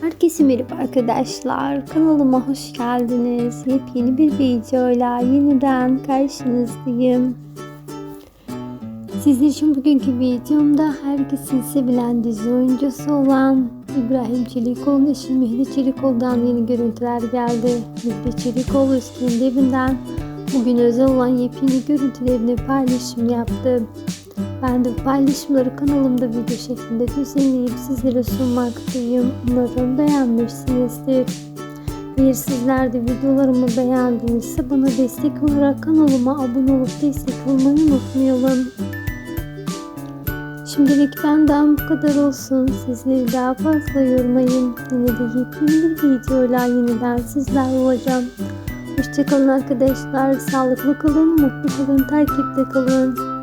Herkese merhaba arkadaşlar. Kanalıma hoş geldiniz. Yepyeni bir videoyla yeniden karşınızdayım. Sizler için bugünkü videomda herkesin sevilen dizi oyuncusu olan İbrahim Çelikoğlu'nun eşi Mehdi Çelikoğlu'dan yeni görüntüler geldi. Mehdi Çelikoğlu Üsküdar'ın evinden bugün özel olan yepyeni görüntülerini paylaşım yaptı. Ben de paylaşımları kanalımda video şeklinde düzenleyip sizlere sunmaktayım. Umarım beğenmişsinizdir. Eğer sizler de videolarımı beğendinizse bana destek olarak kanalıma abone olup destek olmayı unutmayalım. Şimdilik benden bu kadar olsun. Sizleri daha fazla yormayın. Yine de yepyeni bir videoyla yeniden sizler olacağım. Hoşçakalın arkadaşlar. Sağlıklı kalın, mutlu kalın, takipte kalın.